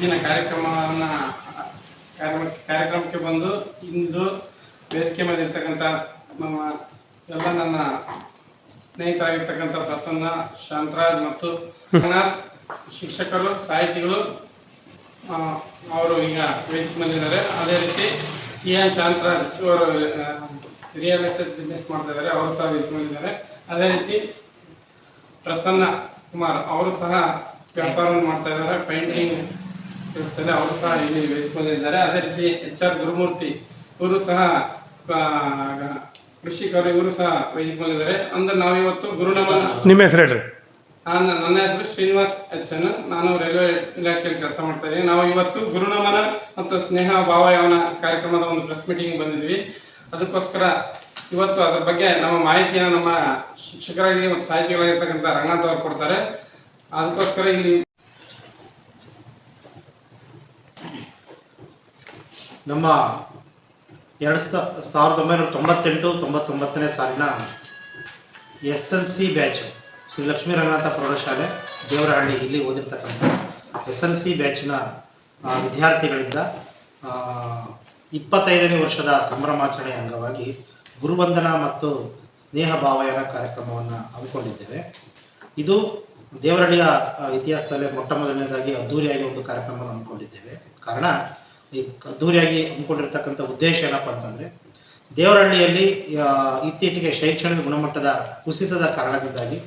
ಇಂದಿನ ಕಾರ್ಯಕ್ರಮವನ್ನ, ಕಾರ್ಯಕ್ರಮ- ಕಾರ್ಯಕ್ರಮಕ್ಕೆ ಬಂದು ಇಂದು ವೇದಿಕೆ ಮೇಲೆ ಇರ್ತಕ್ಕಂಥ ನಮ್ಮ ಎಲ್ಲ ನನ್ನ ಸ್ನೇಹಿತರಾಗಿರ್ತಕ್ಕಂಥ ಪ್ರಸನ್ನ, ಶಾಂತರಾಜ್ ಮತ್ತು ಶಿಕ್ಷಕರು, ಸಾಹಿತಿಗಳು ಅವರು ಈಗ ವೇದಿಕೆ ಮೇಲಿದ್ದಾರೆ. ಅದೇ ರೀತಿ ಟಿ ಎನ್ ಶಾಂತರಾಜ್ ಅವರು ರಿಯಲ್ ಎಸ್ಟೇಟ್ ಬಿಸ್ನೆಸ್ ಮಾಡ್ತಾ ಇದ್ದಾರೆ. ಅವರು ಸಹ ವೇದಿಕೆ ಮೇಲಿದ್ದಾರೆ. ಅದೇ ರೀತಿ ಪ್ರಸನ್ನ ಕುಮಾರ್ ಅವರು ಸಹ ವ್ಯಾಪಾರವನ್ನು ಮಾಡ್ತಾ ಇದ್ದಾರೆ. ಪೇಂಟಿಂಗ್ ಕೆಲಸದಲ್ಲಿ ಅವರು ಸಹ ಇಲ್ಲಿ ಬಂದಿದ್ದಾರೆ ಅದೇ ರೀತಿ ಎಚ್ ಆರ್ ಗುರುಮೂರ್ತಿ ಇವರು ಸಹ ಕೃಷಿಕರು ಇವರು ಸಹ ವೇದಿಕೆ ಬಂದಿದ್ದಾರೆ ಅಂದ್ರೆ ನಾವಿವತ್ತು ಗುರುನಮನ ನಿಮ್ಮ ಹೆಸರು ಹೇಳ್ರಿ. ನಾನು ನನ್ನ ಹೆಸರು ಶ್ರೀನಿವಾಸ್ ಎಚ್ ಎನ್. ನಾನು ರೈಲ್ವೆ ಇಲಾಖೆಯಲ್ಲಿ ಕೆಲಸ ಮಾಡ್ತಾ ಇದ್ದೀನಿ. ನಾವು ಇವತ್ತು ಗುರುನಮನ ಮತ್ತು ಸ್ನೇಹ ಭಾವಯವನ ಕಾರ್ಯಕ್ರಮದ ಒಂದು ಪ್ರೆಸ್ ಮೀಟಿಂಗ್ ಬಂದಿದ್ವಿ ಅದಕ್ಕೋಸ್ಕರ ಇವತ್ತು ಅದ್ರ ಬಗ್ಗೆ ನಮ್ಮ ಮಾಹಿತಿಯನ್ನು ನಮ್ಮ ಶಿಕ್ಷಕರಾಗಿ ಮತ್ತು ಸಾಹಿತಿಗಳಾಗಿರ್ತಕ್ಕಂಥ ರಂಗನಾಥ್ ಅವರು ಕೊಡ್ತಾರೆ. ಅದಕ್ಕೋಸ್ಕರ ಇಲ್ಲಿ ನಮ್ಮ ಎರಡು ಸಾವಿರದ ಒಂಬೈನೂರ ತೊಂಬತ್ತೆಂಟು, ತೊಂಬತ್ತೊಂಬತ್ತನೇ ಸಾಲಿನ S L C batch, Shri Lakshmi Ranganatha ಪ್ರೌಢಶಾಲೆ ದೇವರಹಳ್ಳಿ ಇಲ್ಲಿ ಓದಿರ್ತಕ್ಕಂಥ ಎಸ್ ಎಲ್ ಸಿ ಬ್ಯಾಚ್ನ ವಿದ್ಯಾರ್ಥಿಗಳಿಂದ ಇಪ್ಪತ್ತೈದನೇ ವರ್ಷದ ಸಂಭ್ರಮಾಚರಣೆಯ ಅಂಗವಾಗಿ ಗುರುವಂದನ ಮತ್ತು ಸ್ನೇಹ ಭಾವಯನ ಕಾರ್ಯಕ್ರಮವನ್ನು ಹಮ್ಮಿಕೊಂಡಿದ್ದೇವೆ. ಇದು ದೇವರಹಳ್ಳಿಯ ಇತಿಹಾಸದಲ್ಲೇ ಮೊಟ್ಟ ಮೊದಲನೇದಾಗಿ ಅದ್ದೂರಿಯಾಗಿ ಒಂದು ಕಾರ್ಯಕ್ರಮವನ್ನು ಹಮ್ಮಿಕೊಂಡಿದ್ದೇವೆ. ಕಾರಣ ಈ ಅದ್ದೂರಿಯಾಗಿ ಅಂದ್ಕೊಂಡಿರ್ತಕ್ಕಂಥ ಉದ್ದೇಶ ಏನಪ್ಪ ಅಂತಂದ್ರೆ, ದೇವರಹಳ್ಳಿಯಲ್ಲಿ ಇತ್ತೀಚೆಗೆ ಶೈಕ್ಷಣಿಕ ಗುಣಮಟ್ಟದ ಕುಸಿತದ ಕಾರಣದಿಂದಾಗಿ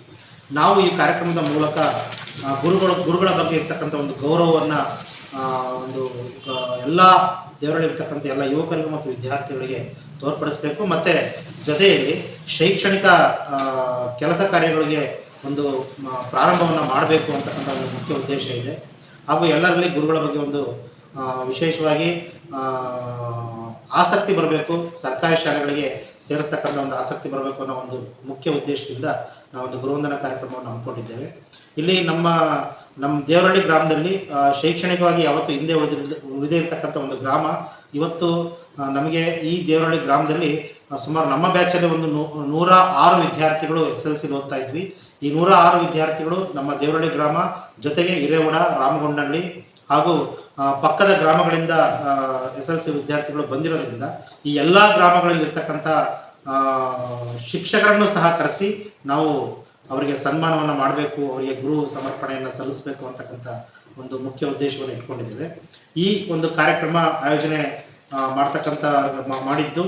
ನಾವು ಈ ಕಾರ್ಯಕ್ರಮದ ಮೂಲಕ ಗುರುಗಳು, ಗುರುಗಳ ಬಗ್ಗೆ ಇರ್ತಕ್ಕಂಥ ಒಂದು ಗೌರವವನ್ನು ಒಂದು ಎಲ್ಲ ದೇವರಲ್ಲಿ ಇರ್ತಕ್ಕಂಥ ಎಲ್ಲ ಯುವಕರಿಗೆ ಮತ್ತು ವಿದ್ಯಾರ್ಥಿಗಳಿಗೆ ತೋರ್ಪಡಿಸಬೇಕು. ಮತ್ತೆ ಜೊತೆಯಲ್ಲಿ ಶೈಕ್ಷಣಿಕ ಕೆಲಸ ಕಾರ್ಯಗಳಿಗೆ ಒಂದು ಪ್ರಾರಂಭವನ್ನು ಮಾಡಬೇಕು ಅಂತಕ್ಕಂಥ ಒಂದು ಮುಖ್ಯ ಉದ್ದೇಶ ಇದೆ. ಹಾಗೂ ಎಲ್ಲರಲ್ಲಿ ಗುರುಗಳ ಬಗ್ಗೆ ಒಂದು ವಿಶೇಷವಾಗಿ ಆಸಕ್ತಿ ಬರಬೇಕು, ಸರ್ಕಾರಿ ಶಾಲೆಗಳಿಗೆ ಸೇರಿಸ್ತಕ್ಕಂಥ ಒಂದು ಆಸಕ್ತಿ ಬರಬೇಕು ಅನ್ನೋ ಒಂದು ಮುಖ್ಯ ಉದ್ದೇಶದಿಂದ ನಾವು ಒಂದು ಗುರುವಂದನ ಕಾರ್ಯಕ್ರಮವನ್ನು ಹಮ್ಮಿಕೊಂಡಿದ್ದೇವೆ. ಇಲ್ಲಿ ನಮ್ಮ ನಮ್ಮ ದೇವರಹಳ್ಳಿ ಗ್ರಾಮದಲ್ಲಿ ಶೈಕ್ಷಣಿಕವಾಗಿ ಯಾವತ್ತು ಹಿಂದೆ ಉಳಿದಿರ ಉಳಿದೇ ಇರ್ತಕ್ಕಂಥ ಒಂದು ಗ್ರಾಮ. ಇವತ್ತು ನಮಗೆ ಈ ದೇವರಹಳ್ಳಿ ಗ್ರಾಮದಲ್ಲಿ ಸುಮಾರು ನಮ್ಮ ಬ್ಯಾಚಲ್ಲಿ ಒಂದು ನೂರ ಆರು ವಿದ್ಯಾರ್ಥಿಗಳು ಎಸ್ ಎಲ್ ಸಿ ಓದ್ತಾ ಇದ್ವಿ. ಈ ನೂರ ಆರು ವಿದ್ಯಾರ್ಥಿಗಳು ನಮ್ಮ ದೇವರಹಳ್ಳಿ ಗ್ರಾಮ, ಜೊತೆಗೆ ಹಿರೇಗೌಡ ರಾಮಗೊಂಡಳ್ಳಿ ಹಾಗೂ ಪಕ್ಕದ ಗ್ರಾಮಗಳಿಂದ ಎಸ್ ಎಲ್ ಸಿ ವಿದ್ಯಾರ್ಥಿಗಳು ಬಂದಿರೋದ್ರಿಂದ ಈ ಎಲ್ಲ ಗ್ರಾಮಗಳಲ್ಲಿ ಇರ್ತಕ್ಕಂಥ ಶಿಕ್ಷಕರನ್ನು ಸಹ ಕರೆಸಿ ನಾವು ಅವರಿಗೆ ಸನ್ಮಾನವನ್ನು ಮಾಡಬೇಕು, ಅವರಿಗೆ ಗುರು ಸಮರ್ಪಣೆಯನ್ನು ಸಲ್ಲಿಸಬೇಕು ಅಂತಕ್ಕಂಥ ಒಂದು ಮುಖ್ಯ ಉದ್ದೇಶವನ್ನು ಇಟ್ಕೊಂಡಿದ್ದೇವೆ. ಈ ಒಂದು ಕಾರ್ಯಕ್ರಮ ಆಯೋಜನೆ ಮಾಡ್ತಕ್ಕಂಥ ಮಾಡಿದ್ದು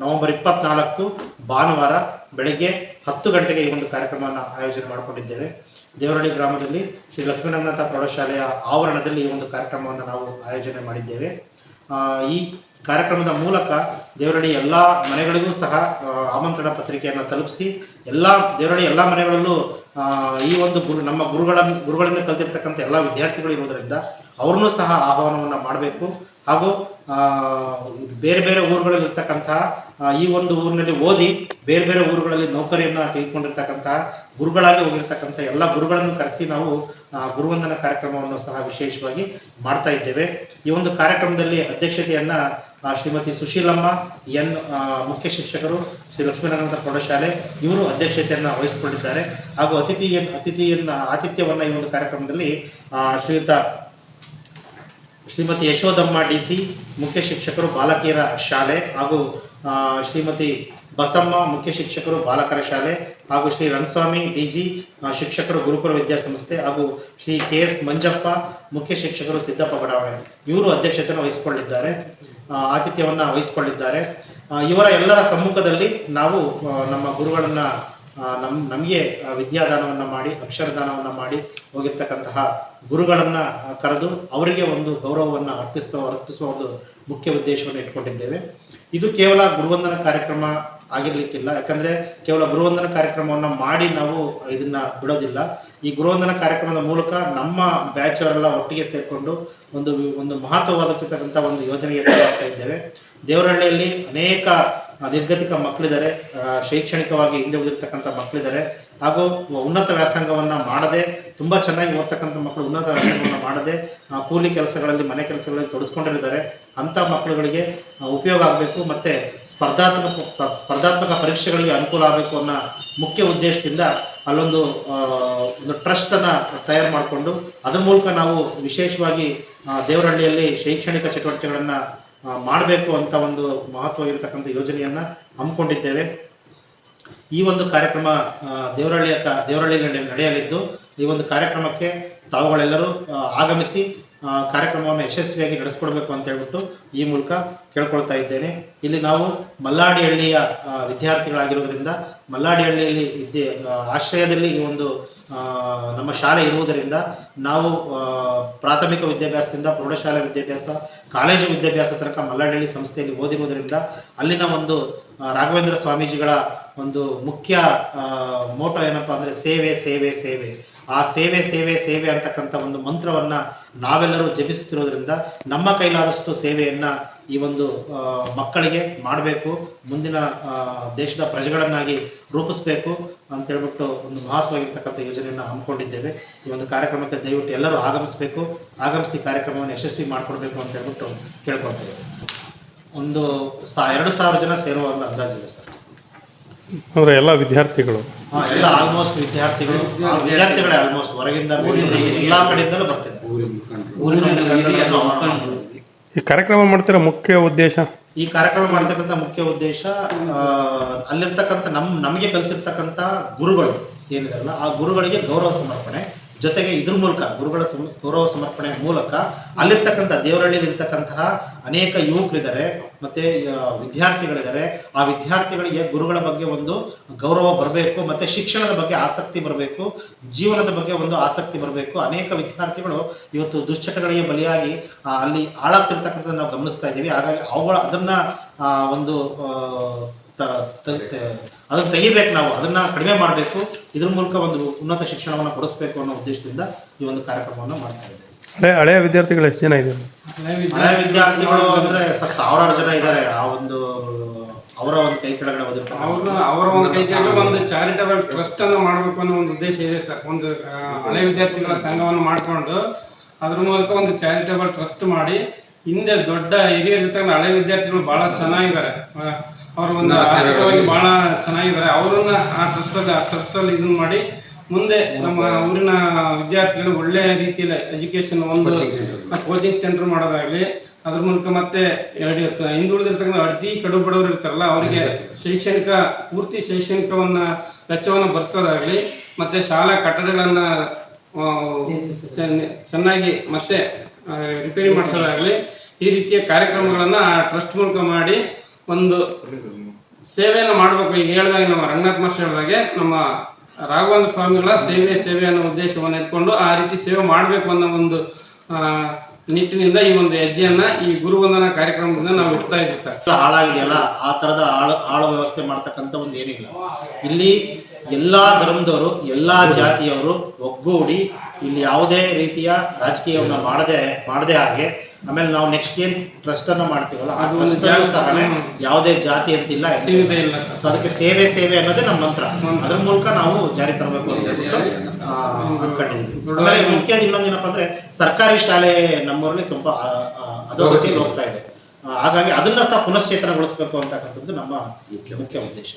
ನವೆಂಬರ್ ಇಪ್ಪತ್ನಾಲ್ಕು, ಭಾನುವಾರ ಬೆಳಗ್ಗೆ ಹತ್ತು ಗಂಟೆಗೆ ಈ ಒಂದು ಕಾರ್ಯಕ್ರಮವನ್ನು ಆಯೋಜನೆ ಮಾಡಿಕೊಂಡಿದ್ದೇವೆ. ದೇವರಹಳ್ಳಿ ಗ್ರಾಮದಲ್ಲಿ ಶ್ರೀ ಲಕ್ಷ್ಮೀರಂಗನಾಥ ಪ್ರೌಢಶಾಲೆಯ ಆವರಣದಲ್ಲಿ ಈ ಒಂದು ಕಾರ್ಯಕ್ರಮವನ್ನು ನಾವು ಆಯೋಜನೆ ಮಾಡಿದ್ದೇವೆ. ಈ ಕಾರ್ಯಕ್ರಮದ ಮೂಲಕ ದೇವರಡಿ ಎಲ್ಲ ಮನೆಗಳಿಗೂ ಸಹ ಆಮಂತ್ರಣ ಪತ್ರಿಕೆಯನ್ನು ತಲುಪಿಸಿ ಎಲ್ಲ ದೇವರಡಿ ಎಲ್ಲ ಮನೆಗಳಲ್ಲೂ ಈ ಒಂದು ಗುರು, ನಮ್ಮ ಗುರುಗಳ ಗುರುಗಳಿಂದ ಕಲಿತಿರ್ತಕ್ಕಂಥ ಎಲ್ಲ ವಿದ್ಯಾರ್ಥಿಗಳು ಇರುವುದರಿಂದ ಅವ್ರನ್ನೂ ಸಹ ಆಹ್ವಾನವನ್ನು ಮಾಡಬೇಕು. ಹಾಗೂ ಬೇರೆ ಬೇರೆ ಊರುಗಳಲ್ಲಿ ಇರ್ತಕ್ಕಂತಹ ಈ ಒಂದು ಊರಿನಲ್ಲಿ ಓದಿ ಬೇರೆ ಬೇರೆ ಊರುಗಳಲ್ಲಿ ನೌಕರಿಯನ್ನ ತೆಗೆದುಕೊಂಡಿರ್ತಕ್ಕಂತಹ ಗುರುಗಳಾಗಿ ಹೋಗಿರ್ತಕ್ಕಂಥ ಎಲ್ಲ ಗುರುಗಳನ್ನು ಕರೆಸಿ ನಾವು ಗುರುವಂದನ ಕಾರ್ಯಕ್ರಮವನ್ನು ಸಹ ವಿಶೇಷವಾಗಿ ಮಾಡ್ತಾ ಇದ್ದೇವೆ. ಈ ಒಂದು ಕಾರ್ಯಕ್ರಮದಲ್ಲಿ ಅಧ್ಯಕ್ಷತೆಯನ್ನ ಶ್ರೀಮತಿ ಸುಶೀಲಮ್ಮ, ಎನ್ ಮುಖ್ಯ ಶಿಕ್ಷಕರು ಶ್ರೀ ಲಕ್ಷ್ಮೀನಾರಾಯಣ ಪ್ರೌಢಶಾಲೆ ಇವರು ಅಧ್ಯಕ್ಷತೆಯನ್ನ ವಹಿಸಿಕೊಂಡಿದ್ದಾರೆ. ಹಾಗೂ ಅತಿಥಿ ಅತಿಥಿಯನ್ನ, ಆತಿಥ್ಯವನ್ನ ಈ ಒಂದು ಕಾರ್ಯಕ್ರಮದಲ್ಲಿ ಶ್ರೀಯುತ ಶ್ರೀಮತಿ ಯಶೋಧಮ್ಮ ಡಿ ಸಿ ಮುಖ್ಯ ಶಿಕ್ಷಕರು ಬಾಲಕಿಯರ ಶಾಲೆ ಹಾಗೂ ಶ್ರೀಮತಿ ಬಸಮ್ಮ, ಮುಖ್ಯ ಶಿಕ್ಷಕರು ಬಾಲಕರ ಶಾಲೆ ಹಾಗೂ ಶ್ರೀ ರಂಗಸ್ವಾಮಿ ಡಿ ಜಿ ಶಿಕ್ಷಕರು ಗುರುಕುಲ ವಿದ್ಯಾಸಂಸ್ಥೆ ಹಾಗೂ ಶ್ರೀ ಕೆ ಎಸ್ ಮಂಜಪ್ಪ, ಮುಖ್ಯ ಶಿಕ್ಷಕರು ಸಿದ್ದಪ್ಪ ಬಡಾವಣೆ. ಇವರು ಅಧ್ಯಕ್ಷತೆಯನ್ನು ವಹಿಸಿಕೊಂಡಿದ್ದಾರೆ ಆತಿಥ್ಯವನ್ನು ವಹಿಸಿಕೊಂಡಿದ್ದಾರೆ. ಇವರ ಎಲ್ಲರ ಸಮ್ಮುಖದಲ್ಲಿ ನಾವು ನಮ್ಮ ಗುರುಗಳನ್ನ ನಮ್, ನಮಗೆ ವಿದ್ಯಾದಾನವನ್ನ ಮಾಡಿ, ಅಕ್ಷರದಾನವನ್ನ ಮಾಡಿ ಹೋಗಿರ್ತಕ್ಕಂತಹ ಗುರುಗಳನ್ನ ಕರೆದು ಅವರಿಗೆ ಒಂದು ಗೌರವವನ್ನು ಅರ್ಪಿಸುವ ಅರ್ಪಿಸುವ ಒಂದು ಮುಖ್ಯ ಉದ್ದೇಶವನ್ನು ಇಟ್ಕೊಂಡಿದ್ದೇವೆ. ಇದು ಕೇವಲ ಗುರುವಂದನ ಕಾರ್ಯಕ್ರಮ ಆಗಿರ್ಲಿಕ್ಕಿಲ್ಲ. ಯಾಕಂದ್ರೆ ಕೇವಲ ಗುರುವಂದನ ಕಾರ್ಯಕ್ರಮವನ್ನ ಮಾಡಿ ನಾವು ಇದನ್ನ ಬಿಡೋದಿಲ್ಲ. ಈ ಗುರುವಂದನ ಕಾರ್ಯಕ್ರಮದ ಮೂಲಕ ನಮ್ಮ ಬ್ಯಾಚ್ ಅವರೆಲ್ಲ ಒಟ್ಟಿಗೆ ಸೇರಿಕೊಂಡು ಒಂದು ಒಂದು ಮಹತ್ವವಾದತಕ್ಕಂಥ ಒಂದು ಯೋಜನೆಗೆ ಇದ್ದೇವೆ. ದೇವರಹಳ್ಳಿಯಲ್ಲಿ ಅನೇಕ ನಿರ್ಗತಿಕ ಮಕ್ಕಳಿದ್ದಾರೆ ಶೈಕ್ಷಣಿಕವಾಗಿ ಹಿಂದೆ ಉಳಿದಿರ್ತಕ್ಕಂಥ ಮಕ್ಕಳಿದ್ದಾರೆ, ಹಾಗೂ ಉನ್ನತ ವ್ಯಾಸಂಗವನ್ನ ಮಾಡದೆ, ತುಂಬಾ ಚೆನ್ನಾಗಿ ಓದ್ತಕ್ಕಂಥ ಮಕ್ಕಳು ಉನ್ನತ ವ್ಯಾಸಂಗವನ್ನ ಮಾಡದೆ ಕೂಲಿ ಕೆಲಸಗಳಲ್ಲಿ, ಮನೆ ಕೆಲಸಗಳಲ್ಲಿ ತೊಡಸ್ಕೊಂಡಿದ್ದಾರೆ. ಅಂತ ಮಕ್ಕಳುಗಳಿಗೆ ಉಪಯೋಗ ಆಗಬೇಕು ಮತ್ತೆ ಸ್ಪರ್ಧಾತ್ಮಕ ಸ್ಪರ್ಧಾತ್ಮಕ ಪರೀಕ್ಷೆಗಳಿಗೆ ಅನುಕೂಲ ಆಗಬೇಕು ಅನ್ನೋ ಮುಖ್ಯ ಉದ್ದೇಶದಿಂದ ಅಲ್ಲೊಂದು ಒಂದು ಟ್ರಸ್ಟ್ ಅನ್ನ ತಯಾರು ಮಾಡಿಕೊಂಡು, ಅದ್ರ ಮೂಲಕ ನಾವು ವಿಶೇಷವಾಗಿ ದೇವರಹಳ್ಳಿಯಲ್ಲಿ ಶೈಕ್ಷಣಿಕ ಚಟುವಟಿಕೆಗಳನ್ನ ಮಾಡಬೇಕು ಅಂತ ಒಂದು ಮಹತ್ವ ಇರತಕ್ಕಂತ ಯೋಜನೆಯನ್ನ ಹಮ್ಮಿಕೊಂಡಿದ್ದೇವೆ. ಈ ಒಂದು ಕಾರ್ಯಕ್ರಮ ದೇವರಹಳ್ಳಿಯ ದೇವರಹಳ್ಳಿಯಲ್ಲಿ ನಡೆಯಲಿದ್ದು, ಈ ಒಂದು ಕಾರ್ಯಕ್ರಮಕ್ಕೆ ತಾವುಗಳೆಲ್ಲರೂ ಆಗಮಿಸಿ ಕಾರ್ಯಕ್ರಮವನ್ನು ಯಶಸ್ವಿಯಾಗಿ ನಡೆಸ್ಕೊಡ್ಬೇಕು ಅಂತ ಹೇಳ್ಬಿಟ್ಟು ಈ ಮೂಲಕ ಕೇಳ್ಕೊಳ್ತಾ ಇದ್ದೇನೆ. ಇಲ್ಲಿ ನಾವು ಮಲ್ಲಾಡಿಹಳ್ಳಿಯ ಹಳ್ಳಿಯ ವಿದ್ಯಾರ್ಥಿಗಳಾಗಿರೋದ್ರಿಂದ, ಮಲ್ಲಾಡಿಹಳ್ಳಿಯಲ್ಲಿ ವಿದ್ಯೆ ಆಶ್ರಯದಲ್ಲಿ ಈ ಒಂದು ನಮ್ಮ ಶಾಲೆ ಇರುವುದರಿಂದ ನಾವು ಪ್ರಾಥಮಿಕ ವಿದ್ಯಾಭ್ಯಾಸದಿಂದ ಪ್ರೌಢಶಾಲೆ ವಿದ್ಯಾಭ್ಯಾಸ, ಕಾಲೇಜು ವಿದ್ಯಾಭ್ಯಾಸ ತನಕ ಮಲ್ಲಾಡಿಹಳ್ಳಿ ಸಂಸ್ಥೆಯಲ್ಲಿ ಓದಿರುವುದರಿಂದ ಅಲ್ಲಿನ ಒಂದು ರಾಘವೇಂದ್ರ ಸ್ವಾಮೀಜಿಗಳ ಒಂದು ಮುಖ್ಯ ಮೋಟೋ ಏನಪ್ಪಾ ಅಂದ್ರೆ ಸೇವೆ ಸೇವೆ ಸೇವೆ. ಆ ಸೇವೆ ಸೇವೆ ಸೇವೆ ಅಂತಕ್ಕಂಥ ಒಂದು ಮಂತ್ರವನ್ನ ನಾವೆಲ್ಲರೂ ಜಪಿಸುತ್ತಿರೋದ್ರಿಂದ ನಮ್ಮ ಕೈಲಾದಷ್ಟು ಸೇವೆಯನ್ನ ಈ ಒಂದು ಮಕ್ಕಳಿಗೆ ಮಾಡಬೇಕು, ಮುಂದಿನ ದೇಶದ ಪ್ರಜೆಗಳನ್ನಾಗಿ ರೂಪಿಸಬೇಕು ಅಂತ ಹೇಳ್ಬಿಟ್ಟು ಒಂದು ಮಹತ್ವವಾಗಿರ್ತಕ್ಕಂಥ ಯೋಜನೆಯನ್ನು ಹಮ್ಮಿಕೊಂಡಿದ್ದೇವೆ. ಈ ಒಂದು ಕಾರ್ಯಕ್ರಮಕ್ಕೆ ದಯವಿಟ್ಟು ಎಲ್ಲರೂ ಆಗಮಿಸಬೇಕು, ಆಗಮಿಸಿ ಕಾರ್ಯಕ್ರಮವನ್ನು ಯಶಸ್ವಿ ಮಾಡಿಕೊಡ್ಬೇಕು ಅಂತ ಹೇಳ್ಬಿಟ್ಟು ಕೇಳ್ಕೊಳ್ತೇವೆ. ಒಂದು ಸಾ, ಎರಡು ಸಾವಿರ ಜನ ಸೇರುವ ಒಂದು ಅಂದಾಜಿದೆ ಸರ್. ಅಂದರೆ ಎಲ್ಲ ವಿದ್ಯಾರ್ಥಿಗಳು. ಹಾ, ಎಲ್ಲ ಆಲ್ಮೋಸ್ಟ್ ವಿದ್ಯಾರ್ಥಿಗಳು ಆ, ವಿದ್ಯಾರ್ಥಿಗಳೇ ಆಲ್ಮೋಸ್ಟ್ ಹೊರಗಿಂದ ಎಲ್ಲಾ ಕಡೆಯಿಂದಲೂ ಬರ್ತಿದ್ದಾರೆ. ಊರಿನ ಆಹ್ವಾನ. ಈ ಕಾರ್ಯಕ್ರಮ ಮಾಡ್ತಿರೋ ಮುಖ್ಯ ಉದ್ದೇಶ? ಈ ಕಾರ್ಯಕ್ರಮ ಮಾಡ್ತಕ್ಕಂಥ ಮುಖ್ಯ ಉದ್ದೇಶ ಆ, ಅಲ್ಲಿರ್ತಕ್ಕಂಥ ನಮ್ ನಮಗೆ ಕಲಿಸಿರ್ತಕ್ಕಂಥ ಗುರುಗಳು ಏನಿದಾರಲ್ಲ ಆ ಗುರುಗಳಿಗೆ ಗೌರವ ಸಮರ್ಪಣೆ. ಜೊತೆಗೆ ಇದ್ರ ಮೂಲಕ ಗುರುಗಳ ಗೌರವ ಸಮರ್ಪಣೆ ಮೂಲಕ ಅಲ್ಲಿರ್ತಕ್ಕಂಥ ದೇವರಹಳ್ಳಿಯಲ್ಲಿ ಇರ್ತಕ್ಕಂತಹ ಅನೇಕ ಯುವಕರಿದ್ದಾರೆ, ಮತ್ತೆ ವಿದ್ಯಾರ್ಥಿಗಳಿದ್ದಾರೆ. ಆ ವಿದ್ಯಾರ್ಥಿಗಳಿಗೆ ಗುರುಗಳ ಬಗ್ಗೆ ಒಂದು ಗೌರವ ಬರಬೇಕು, ಮತ್ತೆ ಶಿಕ್ಷಣದ ಬಗ್ಗೆ ಆಸಕ್ತಿ ಬರಬೇಕು, ಜೀವನದ ಬಗ್ಗೆ ಒಂದು ಆಸಕ್ತಿ ಬರಬೇಕು. ಅನೇಕ ವಿದ್ಯಾರ್ಥಿಗಳು ಇವತ್ತು ದುಶ್ಚಟಗಳಿಗೆ ಬಲಿಯಾಗಿ ಅಲ್ಲಿ ಹಾಳಾಗ್ತಿರ್ತಕ್ಕಂಥ ನಾವು ಗಮನಿಸ್ತಾ ಇದ್ದೀವಿ. ಹಾಗಾಗಿ ಅವುಗಳ, ಅದನ್ನ ಒಂದು ಅದನ್ನ ತೆಗಿಬೇಕು ನಾವು ಅದನ್ನ ಕಡಿಮೆ ಮಾಡಬೇಕು. ಇದ್ರ ಮೂಲಕ ಒಂದು ಉನ್ನತ ಶಿಕ್ಷಣವನ್ನು ಕೊಡಿಸ್ಬೇಕು ಅನ್ನೋ ಉದ್ದೇಶದಿಂದ ಈ ಒಂದು ಕಾರ್ಯಕ್ರಮವನ್ನು ಮಾಡ್ತಾ ಇದ್ದೇವೆ. ಹಳೆ ಹಳೆಯ ವಿದ್ಯಾರ್ಥಿಗಳು ಎಷ್ಟು ಜನ ಇದ್ದಾರೆ? ಹಳೆ ವಿದ್ಯಾರ್ಥಿಗಳು ಅಂದ್ರೆ ಸರ್ ಸಾವಿರಾರು ಜನ ಇದ್ದಾರೆ. ಆ ಒಂದು ಅವರ ಒಂದು ಕೈ ಕೆಳಗಡೆ ಓದಿರ್ತಾರೆ. ಅವ್ರ ಅವರ ಒಂದು ಕೈಗೆ ಒಂದು ಚಾರಿಟಬಲ್ ಟ್ರಸ್ಟ್ ಅನ್ನು ಮಾಡಬೇಕು ಅನ್ನೋ ಒಂದು ಉದ್ದೇಶ ಇದೆ ಸರ್. ಒಂದು ಹಳೆ ವಿದ್ಯಾರ್ಥಿಗಳ ಸಂಘವನ್ನು ಮಾಡಿಕೊಂಡು ಅದ್ರ ಮೂಲಕ ಒಂದು ಚಾರಿಟಬಲ್ ಟ್ರಸ್ಟ್ ಮಾಡಿ ಹಿಂದೆ ದೊಡ್ಡ ಹಿರಿಯರಿರ್ತಕ್ಕಂಥ ಹಳೆ ವಿದ್ಯಾರ್ಥಿಗಳು ಬಹಳ ಚೆನ್ನಾಗಿದ್ದಾರೆ. ಅವ್ರ ಒಂದು ಆರ್ಥಿಕವಾಗಿ ಬಹಳ ಚೆನ್ನಾಗಿದ್ದಾರೆ. ಅವರನ್ನ ಆ ಟ್ರಸ್ಟ್ ಅಲ್ಲಿ ಆ ಟ್ರಸ್ಟ್ ಅಲ್ಲಿ ಇದನ್ನ ಮಾಡಿ ಮುಂದೆ ನಮ್ಮ ಊರಿನ ವಿದ್ಯಾರ್ಥಿಗಳು ಒಳ್ಳೆ ರೀತಿಯಲ್ಲಿ ಎಜುಕೇಶನ್ ಒಂದು ಕೋಚಿಂಗ್ ಸೆಂಟರ್ ಮಾಡೋದಾಗ್ಲಿ ಅದ್ರ ಮೂಲಕ ಮತ್ತೆ ಹಿಂದುಳಿದಿರ್ತಕ್ಕಂಥ ಅತಿ ಕಡು ಬಡವರು ಇರ್ತಾರಲ್ಲ ಅವರಿಗೆ ಶೈಕ್ಷಣಿಕ ಪೂರ್ತಿ ಶೈಕ್ಷಣಿಕವನ್ನ ವೆಚ್ಚವನ್ನು ಭರಿಸೋದಾಗ್ಲಿ ಮತ್ತೆ ಶಾಲಾ ಕಟ್ಟಡಗಳನ್ನ ಚೆನ್ನಾಗಿ ಮತ್ತೆ ಆ, ರಿಪೇರಿ ಮಾಡಿಸೋದಾಗ್ಲಿ ಈ ರೀತಿಯ ಕಾರ್ಯಕ್ರಮಗಳನ್ನ ಟ್ರಸ್ಟ್ ಮೂಲಕ ಮಾಡಿ ಒಂದು ಸೇವೆಯನ್ನು ಮಾಡಬೇಕು ಈಗ ಹೇಳಿದಾಗ ನಮ್ಮ ರಂಗನಾಥ್ ಮಾಸ್ಟರ್ ಹೇಳಿದಾಗೆ ನಮ್ಮ ರಾಘವೇಂದ್ರ ಸ್ವಾಮಿಗಳ ಸೇವೆ ಸೇವೆ ಅನ್ನೋ ಉದ್ದೇಶವನ್ನು ಇಟ್ಕೊಂಡು ಆ ರೀತಿ ಸೇವೆ ಮಾಡಬೇಕು ಅನ್ನೋ ಒಂದು ನಿಟ್ಟಿನಿಂದ ಈ ಒಂದು ಹೆಜ್ಜೆಯನ್ನ ಈ ಗುರುವಂದನಾ ಕಾರ್ಯಕ್ರಮದಿಂದ ನಾವು ಇಡ್ತಾ ಇದ್ದೀವಿ ಸರ್. ಹಾಳಾಗಿದೆಯಲ್ಲ? ಆ ತರದ ಆಳು ಆಳು ವ್ಯವಸ್ಥೆ ಮಾಡ್ತಕ್ಕಂಥ ಒಂದು ಏನಿಲ್ಲ. ಇಲ್ಲಿ ಎಲ್ಲಾ ಧರ್ಮದವರು, ಎಲ್ಲಾ ಜಾತಿಯವರು ಒಗ್ಗೂಡಿ ಇಲ್ಲಿ ಯಾವುದೇ ರೀತಿಯ ರಾಜಕೀಯವನ್ನ ಮಾಡದೆ ಮಾಡದೆ ಹಾಗೆ ಆಮೇಲೆ ನಾವು ನೆಕ್ಸ್ಟ್ ಏನ್ ಟ್ರಸ್ಟ್ ಅನ್ನು ಮಾಡ್ತೀವಲ್ಲ ಆ ಅದು ಒಂದು trust ಅಲ್ಲೂ ಜಾತಿ- ಸಹ ಹ್ಮ್. ಯಾವುದೇ ಜಾತಿ ಅಂತಿಲ್ಲ ಸೀಮಿತ ಇಲ್ಲ. ಸರ್. ಸೊ ಅದಕ್ಕೆ ಸೇವೆ ಸೇವೆ ಅನ್ನೋದೇ ನಮ್ಮ ಮಂತ್ರ. ಅದ್ರ ಮೂಲಕ ನಾವು ಜಾರಿ ತರಬೇಕು ಅಂತ ಹೇಳ್ಬಿಟ್ಟು, ಆ, ಅಂದ್ಕೊಂಡಿದ್ವಿ ಆಮೇಲೆ ಮುಖ್ಯ ಇನ್ನೊಂದೇನಪ್ಪ ಅಂದ್ರೆ ಸರ್ಕಾರಿ ಶಾಲೆ ನಮ್ಮೂರಲ್ಲಿ ತುಂಬಾ ಆ, ಆ, ಅಧೋಗತಿಯಲ್ಲಿ ಹೋಗ್ತಾ ಇದೆ. ಆ, ಹಾಗಾಗಿ ಅದನ್ನ ಸಹ ಪುನಶ್ಚೇತನಗೊಳಿಸಬೇಕು ಅಂತಕ್ಕಂಥದ್ದು ನಮ್ಮ ಮುಖ್ಯ ಉದ್ದೇಶ.